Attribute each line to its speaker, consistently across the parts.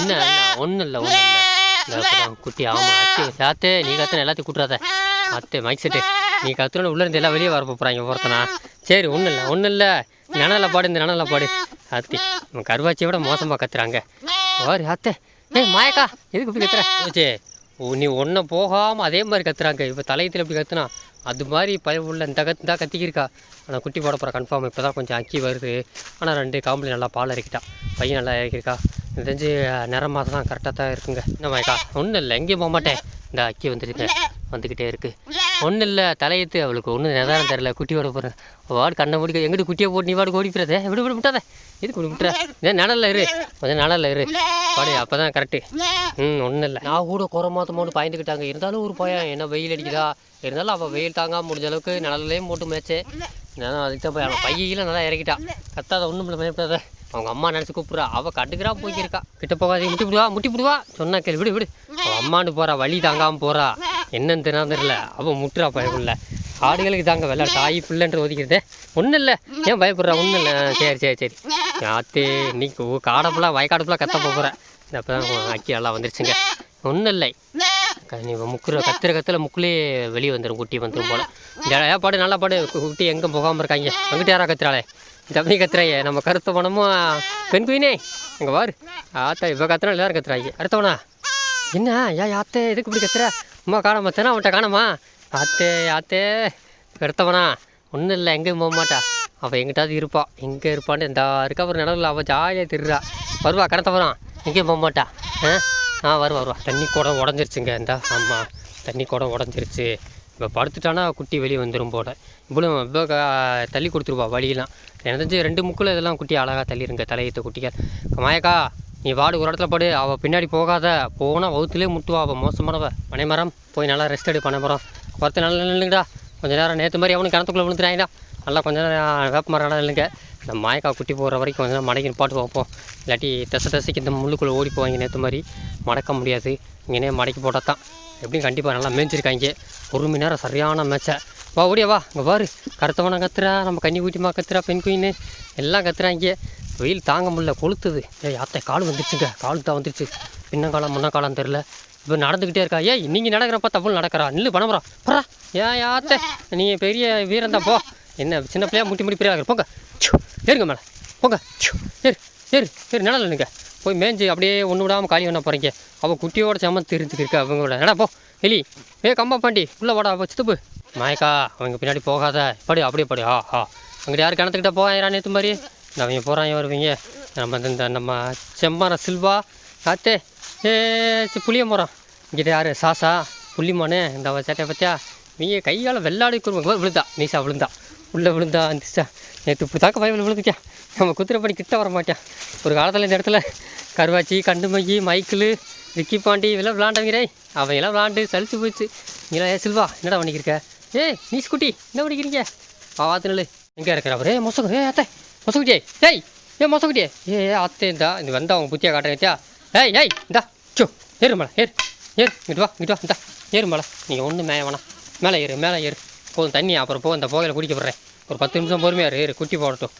Speaker 1: என்ன ஒன்றும் இல்லை ஒன்றும் இல்லை. குட்டி ஆமாம் அச்சு சாத்தே நீ கத்துன எல்லாத்தையும் கூட்டுறாத. அத்தே மைக் செட்டு நீ கத்துன உள்ளே இருந்து எல்லாம் வெளியே வர போகிறாங்க ஒருத்தனா. சரி ஒன்றும் இல்லை ஒன்றும் இல்லை. நினல பாடு இந்த நினல பாடு. அத்தி இவன் கருவாச்சியை விட மோசமாக கத்துறாங்க. வாரு அத்தே. ஏய் மாயக்கா எதுக்கு இப்படி கத்துற? ஓச்சே ஓ நீ ஒன்றை போகாமல் அதே மாதிரி கத்துறாங்க. இப்போ தலையத்தில் எப்படி கத்துனா? அது மாதிரி பய உள்ள இந்த கத்து தான் கத்திக்கிருக்கா. ஆனால் குட்டி போட போகிற கன்ஃபார்ம் இப்போ தான் கொஞ்சம் அக்கி வருது ஆனால் ரெண்டு காம்பளி நல்லா பால் இறக்கிட்டா. பையன் நல்லா இறக்கிருக்கா. தெரிஞ்சு நிறம் மாதம் தான் கரெக்டாக தான் இருக்குங்க. என்ன மாதிரிக்கா ஒன்றும் இல்லை எங்கேயும் போக மாட்டேன். இந்த அக்கி வந்துருக்கேன் வந்துக்கிட்டே இருக்குது ஒன்றும் இல்லை தலையத்து அவளுக்கு ஒன்றும் நிதானம் தெரில குட்டி போகிறேன் வாடு கண்ணை முடிக்க எங்கிட்டு குட்டியை போட்டு நீ வாடு ஓடி போகிறதே விடு இப்படி விட்டாத. இது விடு விட்டுற? ஏன் நிழல்ல இரு. கொஞ்சம் நிழல்ல இரு. வாடு அப்போ தான் கரெக்டு ம் ஒன்றும் இல்லை. நான் கூட குறை மாதமோடு பயந்துக்கிட்டாங்க இருந்தாலும் ஒரு பயம். என்ன வெயில் அடிக்குதா? இருந்தாலும் அவள் வெயில் தாங்காம முடிஞ்ச அளவுக்கு நிழல்லையும் போட்டு மேய்ச்சே. நான் அதுக்கு தான் போய் அவன் பையில நல்லா இறக்கிட்டா கத்தாத ஒன்றும் இல்லை பயப்படாத. அவங்க அம்மா நினச்சி கூப்பிட்றா. அவள் கட்டுக்கிறா போய்க்கிருக்கா. கிட்ட போகாதே முட்டி விடுவா முட்டி விடுவா சொன்னா கேள்வி விடு விடு. அவள் அம்மாண்டு போகிறா வழி தாங்காமல் போகிறா என்னன்னு தெரியாம தெரியல. அவள் முட்டுறா பயப்படல ஆடுகளுக்கு தாங்க வெள்ளை தாய் பிள்ளைன்ற ஒதுக்கிறதே ஒன்றும் இல்லை. ஏன் பயப்படுறா? ஒன்றும் இல்லை. சரி சரி சரி. ஆத்தே இன்னைக்கு காடப்புலாம் வயக்காடுப்புலாம் கத்த போகிறேன் அப்போ தான் அக்கி எல்லாம் வந்துருச்சுங்க. ஒன்றும் இல்லை. நீ முக்குற கத்துற கத்துல முக்குலேயே வெளியே வந்துடும் குட்டி வந்துடும் போல. இந்த ஏன் பாடு நல்லா பாடு. குட்டி எங்கே போகாமல் இருக்காங்க. அங்கிட்ட யாரா கத்துறாளே? தம்பி கத்துறாயே நம்ம கருத்த பணமும் பெண் குயினே இங்கே பாரு ஆத்தா இப்போ கத்துறா எல்லாரும் கத்துறாங்க அடுத்தவனா என்ன? ஏன் ஆத்தே எதுக்கு இப்படி கத்துற? அம்மா காணாம தானே அவன்கிட்ட காணாமா? ஆத்தே ஆத்தே கருத்தவனா ஒன்றும் இல்லை எங்கேயும் போக மாட்டா. அவள் எங்கிட்டாவது இருப்பா. எங்கே இருப்பான்னு இந்த இருக்க ஒரு நடவில் அவள் ஜாலியாக திருறா வருவா கடத்தவரான் எங்கேயும் போக மாட்டா. ஆ? ஆ வருவா வருவா. தண்ணி குடம் உடஞ்சிருச்சுங்க இந்த. ஆமாம் தண்ணி குடம் உடஞ்சிருச்சு. இப்போ படுத்துட்டானா குட்டி வெளியே வந்துடும் போட இவ்வளோ தள்ளி கொடுத்துருவா வழியெல்லாம். எனக்கு தெரிஞ்சு ரெண்டு முக்கில் இதெல்லாம் குட்டி அழகாக தள்ளிருங்க தலையத்தை குட்டிகள். மாயக்கா நீ வாடு ஒரு இடத்துல போடு அவள் பின்னாடி போகாத. போனால் வகுத்துலேயே முட்டுவா அவள் மோசமானவ. பனைமரம் போய் நல்லா ரெஸ்ட் எடு பனைமரம் ஒருத்தர் நல்லா நில்லுங்கடா. கொஞ்சம் நேரம் நேற்று மாதிரி அவனுக்கு கிணத்துக்குள்ளே விழுந்துட்டாங்கடா நல்லா கொஞ்சம் நேரம் வேப்ப மரம் இல்லைங்க இந்த மாயக்கா குட்டி போகிற வரைக்கும் கொஞ்ச நேரம் மடக்கி பாட்டு வைப்போம் இல்லாட்டி தசை தசைக்கு இந்த முள்ளுக்குள்ளே ஓடி போவாங்க நேற்று மாதிரி. மடக்க முடியாது. இங்கேனே மடக்கி போட்டால் தான் எப்படியும் கண்டிப்பாக நல்லா மேய்ஞ்சிருக்காங்க. ஒரு மணி நேரம் சரியான மேட்சை வா ஓடியா வா. இங்கே பாரு. கருத்தவனை கத்துறா நம்ம கன்னி ஊட்டிமா கத்துறா பெண் குயின்னு. எல்லாம் கத்துறாங்க வெயில் தாங்க முடியல கொளுத்துது. ஏய் யாத்தை கால் வந்துருச்சுங்க. கால் தான் வந்துருச்சு. பின்னங்காலம் முன்னக்காலம் தெரில இப்போ நடந்துக்கிட்டே இருக்கா. ஏய் நீங்கள் நடக்கிறப்ப தப்பு நடக்கிறா. நில்லு பணமரம் போறா ஏன் யாத்தை நீ பெரிய வீரன் தான் போ. என்ன சின்ன பிள்ளையா முட்டி முடி பெரிய போங்க. ச்சு, ஏறுங்க மேலே. போங்க. ச்சு, ஏறு ஏறு ஏறு. நிழல் நில்லுங்க. போய் மேஞ்சு அப்படியே ஒன்று விடாமல் காலி பண்ண போகிறீங்க அவள் குட்டியோட சமத்து தெரிஞ்சுக்கிருக்கா அவங்களோட நடப்போ எலி ஏ கம்பா பாண்டி. உள்ளே வாடா சித்துப்பு. மாயக்கா அவங்க பின்னாடி போகாத. படி அப்படியே படி. ஆ ஆ. அங்கிட்ட யார் கிணத்துக்கிட்ட போவாங்க நேற்று மாதிரி? நான் அவங்க போகிறாங்க வருவீங்க. நம்ம இந்த- இந்த நம்ம செம்மரம் சில்வா காத்தே ஏ சி, புளிய மரம் இங்கிட்ட யார்? சாசா புள்ளிமானே இந்த சேட்டையை பற்றியா நீங்க கையால் வெள்ளாடி குருவங்க விழுந்தா நீசா விழுந்தா. உள்ளே விழுந்தா நிச்சா நேற்று இப்படி தாக்க பயவில் விழுந்துக்கா நம்ம குதிரை பண்ணி கிட்ட வர மாட்டேன் ஒரு காலத்தில் இந்த இடத்துல கருவாச்சி கண்டுமையி மைக்கிள் விக்கி பாண்டி இதெல்லாம் விளாண்டவங்கிறே அவன் எல்லாம் விளாண்டு சலிச்சு போயிடுச்சு. நீங்களா ஏ சில்வா என்னடா பண்ணிக்கிருக்க ஏய் நீ ஸ்கூட்டி என்ன பண்ணிக்கிறீங்க பாத்துனு எங்கே இருக்கிற அவரே? மொசகு ஏ அத்தை மொசகுட்டியே ஏய் ஏ மொசகுட்டியே ஏ அத்தை இந்தா இது வந்தா அவங்க புத்தியாக காட்டுறேன் ஏய் ஏய் இந்தா சோ ஏறு மலை ஏறு ஏறு இங்கிட்டு வா இங்கிட்டு வா இந்தா ஏறு மலை. நீங்கள் ஒன்றும் மேய வேணாம். மேலே ஏறு மேலே ஏறு. போதும் தண்ணி அப்புறம் போ இந்த போகையில் குடிக்க போடுறேன். ஒரு பத்து நிமிஷம் பொறுமையாரு ஏறு குட்டி போடட்டும்.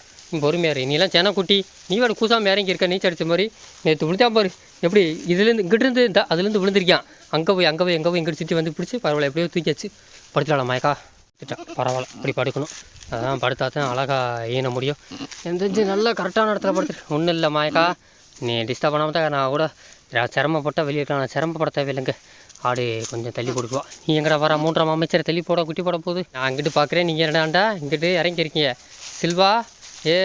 Speaker 1: பொறுமையாரு பொறுமையா இரு. நீலாம் சென குட்டி நீ வேறு கூசாமல் இறங்கி இருக்க நீச்சல் அடித்த மாதிரி. நேற்று விழுந்தா பாரு எப்படி இதுலேருந்து இங்கிட்டிருந்து இந்த அதுலேருந்து விழுந்திருக்கான். அங்கே போய் அங்கே போய் எங்கே போய் இங்கிட்டு சுற்றி வந்து பிடிச்சி பரவாயில்ல எப்படியோ தூக்கியாச்சு. படுத்துடலாம் மயக்கா. பரவாயில்ல இப்படி படுக்கணும். அதான் படுத்தா தான் அழகாக ஈன முடியும். எனக்கு நல்லா கரெக்டான இடத்துல படுத்துட்டு ஒன்றும் இல்லை மாயக்கா. நீ டிஸ்டர்ப் பண்ணாமல் தான் நான் கூட சிரமப்பட்டால் வெளியே இருக்கலாம். நான் சிரமப்பட தேவையில்லைங்க. ஆடு கொஞ்சம் தள்ளி கொடுக்குவா. நீ எங்கடா வர மூன்றாம் அமைச்சரை தள்ளி போட குட்டி போட போகுது. நான் அங்கிட்டு பார்க்குறேன் நீங்கள் என்னடாண்டா இங்கிட்டு இறங்கியிருக்கீங்க சில்வா ஏ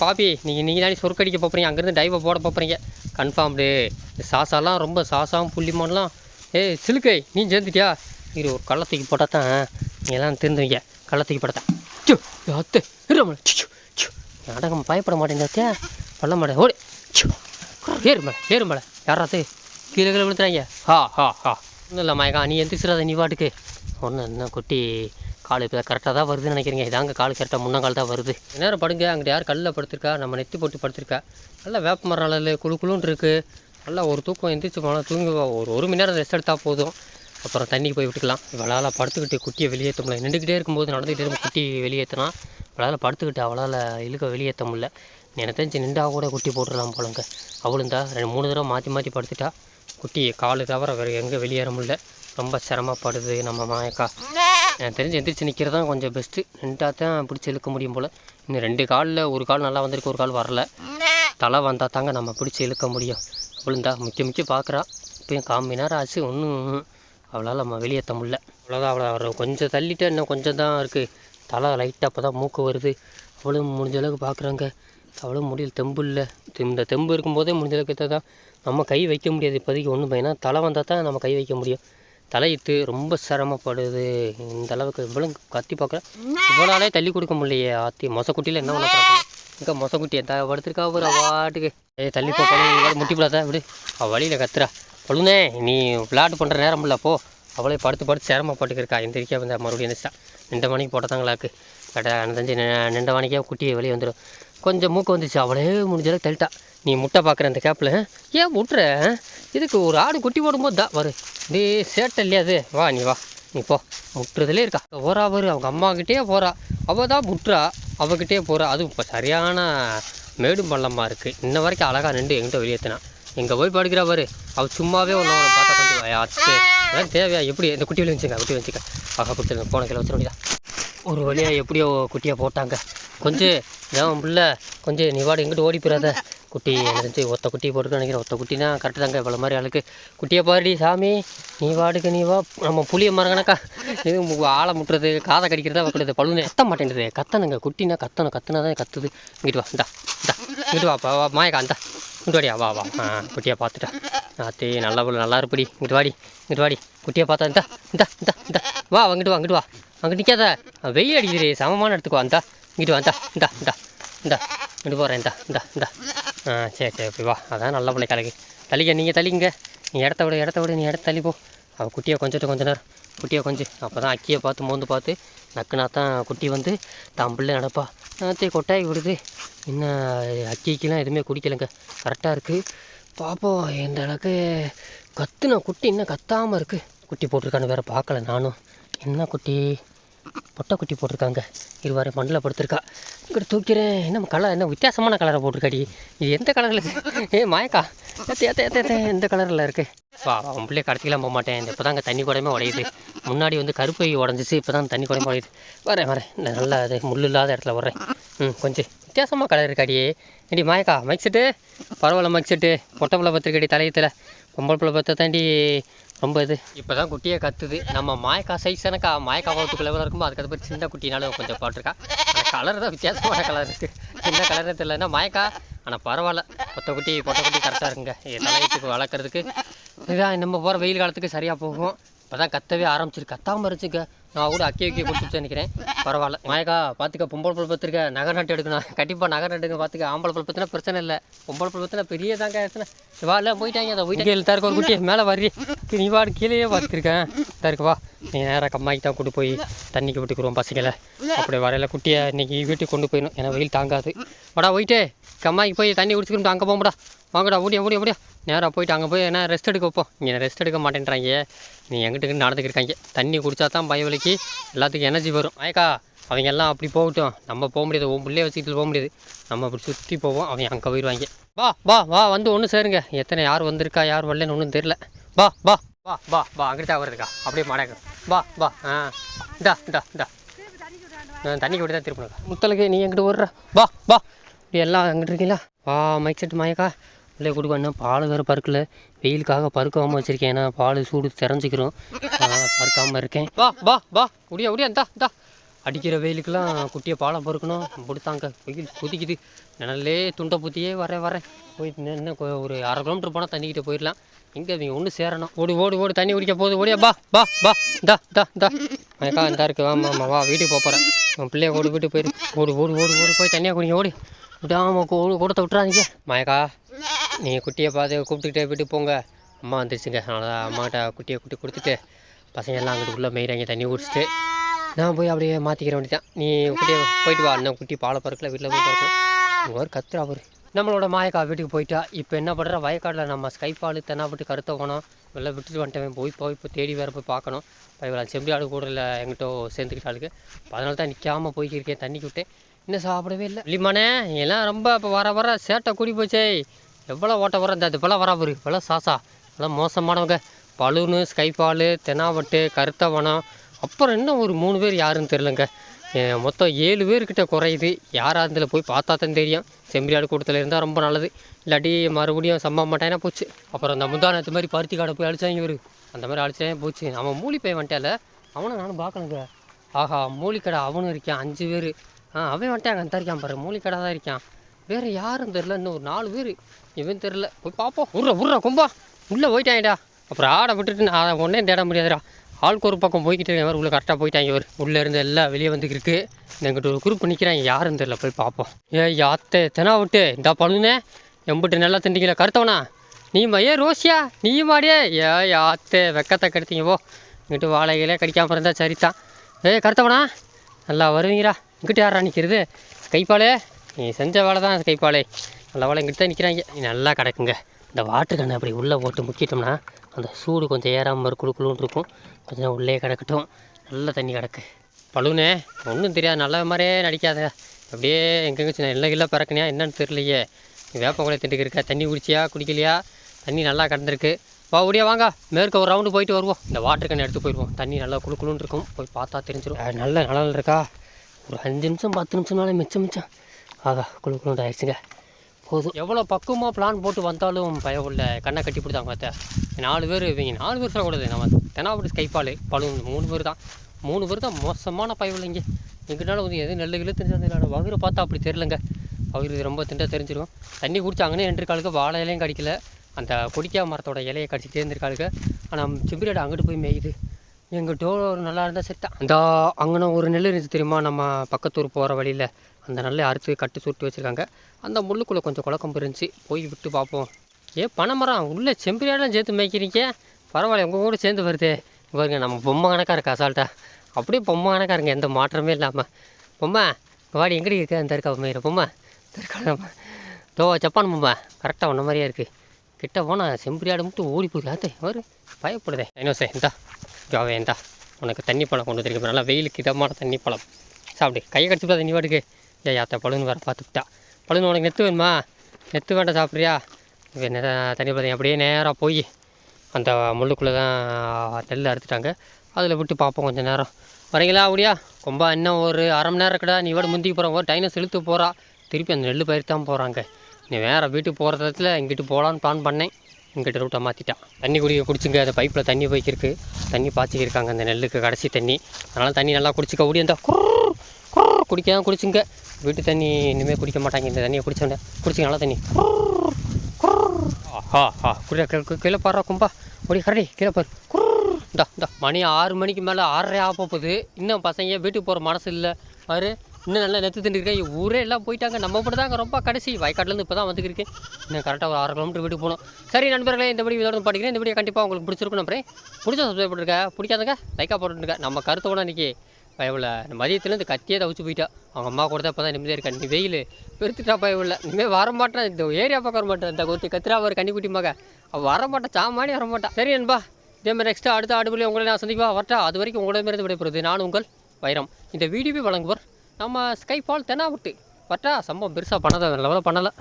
Speaker 1: பாபி நீங்கள் நீங்கள் தானே சொற்கடிக்க போகிறீங்க அங்கேருந்து டைவை போட போகிறீங்க கன்ஃபார்ம்டு சாசாலாம் ரொம்ப சாசாவும் புள்ளிமான்லாம் ஏய் சிலுக்கை நீ சேர்ந்துட்டியா இரு ஒரு கள்ளத்துக்கு போட்டால் தான் எல்லாம் திருந்துவீங்க. கள்ளத்துக்கு போட்டா சு அத்தை இருமலை சு சு நாடகம் பயப்பட மாட்டேங்க பள்ள மாட்டேன். ஓடி சு ஏறுமலை மேலே யாராத்து கீழே கீழே விழுத்துறாங்க ஹா ஹா ஹா. ஒன்றும் இல்லை மயக்கா நீ எந்திரிச்சிடாத நீ பாட்டுக்கு. ஒன்றும் என்ன குட்டி கால் இப்போ கரெக்டாக தான் வருதுன்னு நினைக்கிறீங்க. இதாங்க கால் கரெக்டாக முன்னங்கால் தான் வருது. நேரம் படுங்க அங்கிட்ட யார் கல்லில் படுத்திருக்கா? நம்ம நெத்தி போட்டு படுத்திருக்கா? நல்லா வேப்ப மரம் குழு குழுன்னு இருக்குது நல்லா ஒரு தூக்கம் எந்திரிச்சு போனால் தூங்கி ஒரு ஒரு மணி நேரம் ரெஸ்ட் எடுத்தால் போதும். அப்புறம் தண்ணிக்கு போய் விட்டுக்கலாம். இவளால் படுத்துக்கிட்டு குட்டியை வெளியேற்ற முடியல. நின்றுக்கிட்டே இருக்கும்போது நடந்துக்கிட்டே இருக்கும் குட்டி வெளியேற்றினா இவளால் படுத்துக்கிட்டு அவளால் இழுக்க வெளியேற்ற முடியல. எனக்கு தெரிஞ்சு நின்றா கூட குட்டி போட்டுடலாம் போலங்க. அவளுந்தா ரெண்டு மூணு தடவை மாற்றி மாற்றி படுத்துட்டா. குட்டி காலு தவிர வேறு எங்கே வெளியேற முடியல. ரொம்ப சிரமப்படுது நம்ம மாயக்கா. எனக்கு தெரிஞ்சு எந்திரிச்சு நிற்கிறது தான் கொஞ்சம் பெஸ்ட்டு நின்றா தான் பிடிச்சி இழுக்க முடியும் போல். இன்னும் ரெண்டு காலில் ஒரு கால் நல்லா வந்திருக்கு ஒரு கால் வரல. தலை வந்தால் தாங்க நம்ம பிடிச்சி இழுக்க முடியும். அவளுந்தா முக்கிய முக்கிய பார்க்குறா இப்போயும் கால் மணி நேரம் ஆச்சு. ஒன்றும் அவளால் நம்ம வெளியேற்ற முடியல. அவ்வளோதான் அவ்வளோ அவர் கொஞ்சம் தள்ளிட்டு இன்னும் கொஞ்சம் தான் இருக்குது தலை லைட்டாக அப்போ தான் மூக்கு வருது. அவ்வளோ முடிஞ்ச அளவுக்கு பார்க்குறாங்க அவ்வளோ முடியல தெம்பு இல்லை. இந்த தெம்பு இருக்கும்போதே முடிஞ்ச அளவுக்கு தான் நம்ம கை வைக்க முடியாது. இப்போதைக்கு ஒன்றும் ஏன்னா தலை வந்தால் தான் நம்ம கை வைக்க முடியும். தலையிட்டு ரொம்ப சிரமப்படுது. இந்த அளவுக்கு இவ்வளவு கத்தி பார்க்குறேன் இவ்வளோனாலே தள்ளி கொடுக்க முடியலையே. ஆத்தி மொசக்குட்டியில் என்ன பண்ண இங்கே மொசக்குட்டி எந்த படுத்துருக்கா? ஒரு வாட்டுக்கு ஏ தள்ளி போ முட்டி போடாதா. விடு. அவள் வழியில் கத்துறா. பழுனே நீ விளாட்டு பண்ணுற நேரம் இல்லை போ. அவளே படுத்து படுத்து சிரமப்பட்டுக்கிருக்கா எந்திரிக்கா வந்து மறுபடியும் எழுந்துச்சா நின்ற மணிக்கு போட்டதாங்களாக்கு கடை அனந்தஞ்சு நின்ற மணிக்கே குட்டி வெளியே வந்துடும் கொஞ்சம் மூக்கு வந்துச்சு. அவளே முடிஞ்ச தள்ளிட்டா நீ முட்டை பார்க்குற அந்த கேப்பில் ஏன் விட்டுற இதுக்கு ஒரு ஆடு குட்டி போடும்போது தான் வரு. டே சேட்டை இல்லையா அது வா நீ வா. நீ போ. முட்டுறதுலே இருக்கா. போறா வரு. அவங்க அம்மாக்கிட்டே போகிறா அவள் தான் முட்டுறா. அவகிட்டே போகிறா அதுவும் இப்போ சரியான மேடும் பள்ளமாக இருக்குது இன்ன வரைக்கும் அழகாக நின்று எங்கிட்ட வெளியேற்றினா எங்கே போய் படுக்கிறா பாரு. அவள் சும்மாவே ஒன்று அவனை பார்த்தா கொஞ்சம் அச்சு. அதான் தேவையா? எப்படி? இந்த குட்டி வெளியே வச்சுக்க குட்டி வச்சுக்க ஆகா பிடிச்சிருங்க போன கிலோ வச்சிட முடியா ஒரு வழியாக எப்படியோ குட்டியாக போட்டாங்க. கொஞ்சம் ஏன் பிள்ளை. கொஞ்சம் நீ வாடு எங்கிட்ட ஓடி போயிடாத. குட்டி எனக்கு ஒத்த குட்டி போட்டுக்க நினைக்கிறேன். ஒத்த குட்டினா கரெக்டு தாங்க இவ்வளோ மாதிரி ஆளுக்கு. குட்டியை பாருடி சாமி. நீ வாடுக்கு நீ வா. நம்ம புளிய மரங்கணக்கா. இது ஆளை முட்டுறது காதை கடிக்கிறதா வைக்கிறது பழுனு. கத்த மாட்டேன்றது கத்தணுங்க. குட்டினா கத்தணும் கத்துனா தான் கத்துது. இங்கிட்டு வா இந்தா இந்தா. இங்கிட்டு வா வா மாயக்கா இந்தா. இங்கிட்டு வாடியா வா வா. ஆ குட்டியை பார்த்துட்டா ஆத்தே நல்லா புள்ள நல்லா இருப்படி. இங்கிட்டு வாடி இங்கிட்டு வாடி. குட்டியை பார்த்தா இந்தா இந்தா இந்தா இந்தா. வா அங்கிட்டு வா அங்கிட்டு வா. அங்கே நிற்காத வெயில் அடிக்குது சமமான இடத்துக்கு வந்தா இங்கிட்டு வந்தா இந்தா இந்தா இந்தா இங்கிட்டு போகிறேன் இந்தா இந்தா இந்தா. ஆ சரி சரி போய் வா. அதான் நல்ல பிள்ளை கலக்கு தள்ளிக்க நீங்கள் தள்ளிங்க நீ இடத்த விட இடத்த விட நீ இடத்த தள்ளி போ. அவள் குட்டியை கொஞ்சிட்டு கொஞ்ச நேரம் குட்டியை கொஞ்சம் அப்போ தான் அக்கியை பார்த்து மோந்து பார்த்து நக்குனா தான் குட்டி வந்து தான் பிள்ளை நடப்பா. தே கொட்டாய் விடுது. இன்னும் அக்கிக்கெலாம் எதுவுமே குடிக்கலைங்க. கரெக்டாக இருக்குது பார்ப்போம் எந்த அளவுக்கு கத்துனா குட்டி இன்னும் கத்தாமல் இருக்குது குட்டி போட்டிருக்கான்னு வேறு பார்க்கல நானும். என்ன குட்டி? பொட்டை குட்டி போட்டிருக்காங்க இருவாறு மண்ணில் படுத்திருக்கா. இங்கிட்ட தூக்கிறேன். என்ன கலர் என்ன வித்தியாசமான கலரை போட்டிருக்காடி. இது எந்த கலரில் ஏ மாயக்கா. ஏத்த ஏத்த ஏத்த ஏத்த எந்த கலரில் இருக்குது வா அவன் பிள்ளைய கடத்திக்கலாம் போக மாட்டேன். இந்த இப்போ தாங்க தண்ணி குடமே உடையுது. முன்னாடி வந்து கருப்பை உடஞ்சிச்சு இப்போ தான் தண்ணி குடமே உடையுது. வரேன் வரேன். இந்த நல்லா அது முள் இல்லாத இடத்துல வர்றேன். ம் கொஞ்சம் வித்தியாசமாக கலர் இருக்காடியே ஏடி மாயக்கா மைக் செட்டு பரவாயில்ல மைக் செட்டு பொட்டை பிள்ளை பத்திரிக்கடி தலையத்தில். பொம்பளை பிள்ளை பற்ற தாண்டி ரொம்ப இது. இப்போ தான் குட்டியே கத்துது. நம்ம மாயக்கா சைஸ் எனக்கா மாயக்கா வகுத்துக்கு லெவலில் இருக்குமோ அதுக்கு சின்ன குட்டினாலும் கொஞ்சம் போட்டிருக்கா. ஆனால் கலர் தான் வித்தியாசமான கலர் இருக்குது சின்ன கலர்னு தெரியலன்னா மாயக்கா? ஆனால் பரவாயில்ல. கொத்த குட்டி பொட்டை குட்டி கரெக்டாக இருக்குங்க. தலையத்துக்கு வளர்க்குறதுக்கு. இதான் நம்ம போகிற வெயில் காலத்துக்கு சரியாக போகும். இப்போ தான் கத்தவே ஆரம்பிச்சிருக்கு. கத்தாமல் இருந்துச்சுங்க. நான் கூட அக்கி அக்கி கொடுத்துட்டு நினைக்கிறேன். பரவாயில்ல. மாயக்கா பார்த்துக்க பொம்பளை பல் பத்திரிக்க நகர் நட்டு எடுக்கணும். கண்டிப்பாக நகர் நாட்டுங்க பார்த்துக்க ஆம்பளை பல் பிரச்சனை இல்லை. பொம்பளை பல் பத்தினா பெரிய தாங்க பிரச்சனை வா இல்லை போயிட்டாங்க அதை போயிட்டு கீழே தருக்கு ஒரு குட்டி. மேலே வரி. நீ வாடு கீழேயே பார்த்துருக்கேன். தருக்கு வா. நீ நேராக கம்மாய்க்கு தான் கூட்டு போய் தண்ணிக்கு விட்டுக்குருவோம் பசங்களை. அப்படி வரையில குட்டியை இன்னைக்கு வீட்டுக்கு கொண்டு போயிடணும். ஏன்னா வெயில் தாங்காது. வாடா போயிட்டு. கம்மாய்க்கு போய் தண்ணி குடிச்சுக்கணும் அங்கே போகும்டா வாங்கடா ஓடியா ஓடியா ஓடியா. நேராக போயிட்டு அங்கே போய் என்ன ரெஸ்ட் எடுக்க வைப்போம் இங்கே ரெஸ்ட் எடுக்க மாட்டேன்றாங்க. நீ நடந்துக்கிட்டு நடந்துக்கிருக்காங்க தண்ணி குடித்தா தான் பயவலிக்கு எல்லாத்துக்கும் எனர்ஜி வரும். ஆயக்கா அவங்க எல்லாம் அப்படி போகட்டும். நம்ம போக முடியாது. உன் பிள்ளைய வச்சுக்கிட்டு போக முடியாது. நம்ம அப்படி சுற்றி போவோம். அவங்க அங்கே போயிடுவாங்க வா வா வா வந்து ஒன்று சேருங்க. எத்தனை யார் வந்திருக்கா யார் வரலன்னு ஒன்றும் தெரில வா வா வா வா வா அங்கிட்ட வருதுக்கா அப்படியே மாடாக்க வா வா ஆ. இந்தா இந்தா இந்தா. நான் தண்ணி கூட தான் திருப்பணுக்கா முத்தலுக்கு நீ எங்கிட்ட ஓடுற? வா வா. இப்படி எல்லாம் அங்கிட்டு இருக்கீங்களா? வா மைக் செட் மாயக்கா உள்ளே கொடுக்க இன்னும் பால் வேறு பருக்கல. வெயிலுக்காக பருக்காமல் வச்சுருக்கேன். ஏன்னா பால் சூடு தெரிஞ்சிக்கிறோம். பருக்காமல் இருக்கேன். வா வா வா. முடியா முடியா இந்தா இந்தா. அடிக்கிற வெயிலுக்கெல்லாம் குட்டியை பாலை பருக்கணும். கொடுத்தாங்க வெயில் கொதிக்குது. நிழல்லே துண்டை பூத்தியே வரேன் வரேன். போய் கொ- ஒரு அரை கிலோமீட்டர் போனால் தண்ணிக்கிட்ட போயிடலாம். எங்கே இவங்க ஒன்று சேரணும். ஓடு ஓடு ஓடு. தண்ணி குடிக்க போகுது. ஓடியா பா பா பா இந்தா இந்தா இந்தா. அக்கா இந்தா இருக்கு. வாமா ஆமாம் வா. வீட்டுக்கு போக போகிறேன் உன் பிள்ளைய ஓடு வீட்டுக்கு போயிரு. ஓடு ஓடு ஓடு ஓடு. போய் தண்ணியாக குடிங்க. ஓடு. விடாம ஓடு கூடத்தை விட்டுறாதீங்க. மயக்கா. நீங்கள் குட்டியை பார்த்து கூப்பிட்டுக்கிட்டே வீட்டுக்கு போங்க. அம்மா வந்துருச்சுங்க. அதனால அம்மாகிட்ட குட்டியை குட்டி கொடுத்துட்டு பசங்க எல்லாம் அங்கிட்டு உள்ளே மேய்கிறாங்க தண்ணி குடிச்சிட்டு நான் போய் அப்படியே மாற்றிக்கிற வேண்டியதான் நீ குட்டியை போயிட்டு வா. இன்னும் குட்டி பாலை பறக்கல வீட்டில் போய் பறக்கல ஒரு கத்துறா அவர். நம்மளோட மாயக்கா வீட்டுக்கு போயிட்டா. இப்போ என்ன பண்ணுற வயக்காடில் நம்ம ஸ்கைப்பால் தென்னாப்பட்டு கருத்த போனோம் வெளில விட்டுட்டு வந்துட்டேன் போய் போய் இப்போ தேடி வேறு போய் பார்க்கணும். இப்போ செம்பி ஆடு கூட இல்லை எங்கிட்ட சேர்ந்துக்கிட்டாளுக்கு அதனால தான் நிற்காமல் போய்க்கிருக்கேன் தண்ணிக்கு விட்டேன். இன்னும் சாப்பிடவே இல்லை. இல்லைமானே எல்லாம் ரொம்ப இப்போ வர வர சேட்டை கூடி போச்சே. எவ்வளோ ஓட்ட வர இந்த இப்போலாம் வரா பாரு இப்போலாம் சாசா. எல்லாம் மோசமானவங்க. பலூனு ஸ்கைபாலு தெனாவட்டு கருத்தவனம். அப்புறம் இன்னும் ஒரு மூணு பேர் யாருன்னு தெரிலங்க மொத்தம் ஏழு பேர்கிட்ட குறையுது. யாராக இருந்தில் போய் பார்த்தா தான் தெரியும். செம்பிரியாடு கூட்டத்தில் இருந்தால் ரொம்ப நல்லது. இல்லாட்டி மறுபடியும் சம்பவ மாட்டேன்னா போச்சு. அப்புறம் அந்த முந்தானத்து மாதிரி பருத்தி காடை போய் அழிச்சாங்க இவர். அந்த மாதிரி அழிச்சாங்க போச்சு. அவன் மூலி பையன் வந்துட்டால அவனை நானும் பார்க்கணுங்க. ஆஹா மூலிக்கடை அவனும் இருக்கான். அஞ்சு பேர். ஆ அவன் வந்துட்டான். அங்கே இருக்கான் பாரு. மூலிக்கடை தான் இருக்கான். வேறு யாரும் தெரில இன்னும் ஒரு நாலு பேர். இவன் தெரில போய் பார்ப்போம் உர்ற உர்ற கும்பா. உள்ளே போயிட்டாங்கடா. அப்புறம் ஆடை விட்டுட்டு நான் ஒன்றே தேட முடியாதுடா. ஆளுக்கு ஒரு பக்கம் போய்கிட்டு இருக்கேன் மாதிரி உள்ளே கரெக்டாக போயிட்டாங்க இவர். உள்ளே இருந்து எல்லாம் வெளியே வந்துக்கிருக்கு எங்கிட்ட ஒரு குரூப் நிற்கிறாங்க யாரும் தெரில போய் பார்ப்போம் ஏ யாத்தே தெனா விட்டு. இந்த பழுனே எம்பிட்டு நல்லா திண்டிக்கல கருத்தவனா? நீ ஏ ரோசியா நீ மாடியே ஏ யாத்தே வெக்கத்தை கெடுத்தீங்க போ. இங்கிட்டு வாழைகளே கடிக்காமல் இருந்தால் சரிதான். ஏ கருத்தவனா? நல்லா வருவீங்கடா. இங்கிட்ட யாரா நிற்கிறது கைப்பாலே நீ செஞ்ச வேலை தான் கைப்பாலே நல்ல வேலை இங்கிட்ட தான் நிற்கிறாங்க. நீ நல்லா கிடக்குங்க. இந்த வாட்டர் கண்ணை அப்படி உள்ளே போட்டு முக்கிட்டோம்னா அந்த சூடு கொஞ்சம் ஏறாமல் குழு குழுன்னு இருக்கும். கொஞ்சம் நேரம் உள்ளே கிடக்கட்டும். நல்ல தண்ணி கிடக்கு. பழுனே ஒன்றும் தெரியாது. நல்ல மாதிரியே நடிக்காத. அப்படியே எங்கெங்க சின்ன இல்லை இல்லை பிறக்கணியா என்னன்னு தெரியலையே. நீ வேப்பங்குளை திண்டுக்கு இருக்கா. தண்ணி குடிச்சியா குடிக்கலையா? தண்ணி நல்லா கிடந்திருக்கு. வா ஓடியா வாங்க. மேற்க ஒரு ரவுண்டு போயிட்டு வருவோம். இந்த வாட்டர் கண்ணை எடுத்து போயிடுவோம். தண்ணி நல்லா குழு குளுன்னு இருக்கும். போய் பார்த்தா தெரிஞ்சிடும் நல்ல நிழல் இருக்கா. ஒரு அஞ்சு நிமிஷம் பத்து நிமிஷம்னாலே மிச்சம் மிச்சம். ஆகா குளு குளுன்னு ஆயிடுச்சுங்க. போதும். எவ்வளோ பக்குவமாக பிளான் போட்டு வந்தாலும் பயம் இல்லை கண்ணை கட்டி பிடித்தாங்க பார்த்த நாலு பேர் இவங்க நாலு பேர் சொல்லக்கூடாது நம்ம தெனாவட்டு ஸ்கைப்பால் பழு மூணு பேர் தான். மூணு பேர் தான் மோசமான பயம் இல்லைங்க எங்கிட்டாலும் வந்து எது நெல்லு கிலோ தெரிஞ்சது வகுரை பார்த்தா அப்படி தெரிலங்க வகுறு ரொம்ப திண்டா தெரிஞ்சிடும் தண்ணி குடிச்சாங்கன்னு ரெண்டு காலுக்கு வாழை இலையும் கடிக்கல. அந்த கொடிக்கா மரத்தோட இலையை கடிச்சிட்டே இருந்திருக்காளுங்க ஆனால் சிம்பிராடு அங்கிட்டு போய் மேயுது. எங்கள் டோர் நல்லா இருந்தால் செத்தான் அந்த அங்கன ஒரு நெல் இருந்துச்சு தெரியுமா? நம்ம பக்கத்தூர் போகிற வழியில். அந்த நெல்லை அறுத்து கட்டு சுட்டு வச்சுருக்காங்க. அந்த முள்ளுக்குள்ளே கொஞ்சம் குழக்கம்பு இருந்துச்சு. போய் விட்டு பார்ப்போம். ஏ பனைமரம் உள்ளே செம்பிரியாடெலாம் சேர்த்து மேய்க்கிறீங்க? பரவாயில்ல உங்கள் கூட சேர்ந்து வருதே. பாருங்க நம்ம பொம்மை கணக்காக இருக்கா அசால்ட்டா. அப்படியே பொம்மை கணக்காக இருங்க எந்த மாற்றமே இல்லாமல் பொம்மை வாடி எங்கடி இருக்க? அந்த இருக்கா மேயிற பொம்மை. இந்த தோ ஜப்பான் பொம்மை. கரெக்டாக ஒன்ன மாதிரியே இருக்குது கிட்ட போனால் செம்பிரியாடு மட்டும் ஓடி போகுது. ஆத்தே வரு பயப்படுதே. ஐனோசே இந்தா. ஜோவே இந்தா. உனக்கு தண்ணி பழம் கொண்டு வந்திருக்கு நல்லா வெயிலுக்கு இதமான தண்ணி பழம். சாப்பிடு. கையை கடிச்சுப்பா தண்ணி பாட்டுக்கு. ஏ யாத்த பழுன்னு வர பார்த்துக்கிட்டா. பழுன்னு உனக்கு நெத்து வேணுமா? நெத்து வேண்டாம் சாப்பிட்றியா? தண்ணி பார்த்தீங்க அப்படியே நேராக போய் அந்த முள்ளுக்குள்ளே தான் நெல் அறுத்துட்டாங்க. அதில் விட்டு பார்ப்போம் கொஞ்சம் நேரம். வரீங்களா அப்படியா? ரொம்ப இன்னும் ஒரு அரை மணி நேரம் இருக்கடா. நீ விட முந்திக்கு போகிற ஒரு டைனஸ் செலுத்து போகிறா திருப்பி அந்த நெல் பயிர் தான் போகிறாங்க நீ வேறு வீட்டுக்கு போகிற இடத்துல இங்கிட்டு போகலான்னு பிளான் பண்ணேன். இங்கிட்ட ரூட்டை மாற்றிட்டான் தண்ணி குடிக்க குடிச்சுங்க. அந்த பைப்பில் தண்ணி போய்க்கிருக்கு. தண்ணி பாய்ச்சிக்கிருக்காங்க அந்த நெல்லுக்கு கடைசி தண்ணி. அதனால் தண்ணி நல்லா குடிச்சிக்க ஓடி அந்த குடிக்க தான் குடிச்சுங்க. வீட்டு தண்ணி இனிமேல் குடிக்க மாட்டாங்க. இந்த தண்ணியை குடிச்சோன்னே குடிச்சுங்க நல்லா தண்ணி. ஆஹா ஆ குடியா கீழே பாரு கும்பா. முடி கரடி கீழே பாரு. குர்ர் இந்தா இந்தா மணி ஆறு மணிக்கு மேலே ஆறரை ஆக போகுது. இன்னும் பசங்க வீட்டுக்கு போகிற மனசு இல்லை. பாரு இன்னும் நல்லா நெத்து தின்னுருக்கேன் ஊரே எல்லாம் போயிட்டாங்க. நம்ம மட்டும் தாங்க ரொம்ப கடைசி. வயக்காட்டிலேருந்து இப்போ தான் வந்துருக்கு இன்னும் கரெக்டாக ஒரு ஆறு கிலோமீட்டர் வீட்டுக்கு போகணும். சரி நண்பர்களே இந்த வீடியோ இதோட படிக்கிறேன் இந்த வீடியோ கண்டிப்பாக உங்களுக்கு பிடிச்சிருக்கும் நம்புறேன். பிடிச்சா சப்ஸ்கிரைப் பண்ணிருக்கேன் பிடிக்காதங்க லைக்காக போட்டுருக்கேன் நம்ம கருத்தோட இன்றைக்கி பயவில். மதியத்துலேருந்து கத்தியே தவிச்சு போயிட்டா. அவங்க அம்மா கூட தான் இப்போ தான் நிம்மதியாக இருக்கா நீ வெயில். பெருத்துட்டா பயவில். இனிமேல் வரமாட்டேன் இந்த ஏரியா பக்கம் வரமாட்டேன் இந்த ஒருத்தி கத்திரா ஒரு கன்னிக்குட்டி மக. அவள் வரமாட்டான் வர வரமாட்டான் சரி நண்பா. இதே மாதிரி நெக்ஸ்ட்டு அடுத்த ஆடுபொலி உங்களை நான் சந்திப்பா வரட்டா. அது வரைக்கும் உங்களே மாதிரி விடைபெறுது நான் உங்கள் வைரம். இந்த வீடியோவே வழங்குவோர் நம்ம ஸ்கைஃபால் தென்னாவுட்டு வரட்டா. சம்பவம் பெருசாக பண்ணதை லெவலில் பண்ணலை.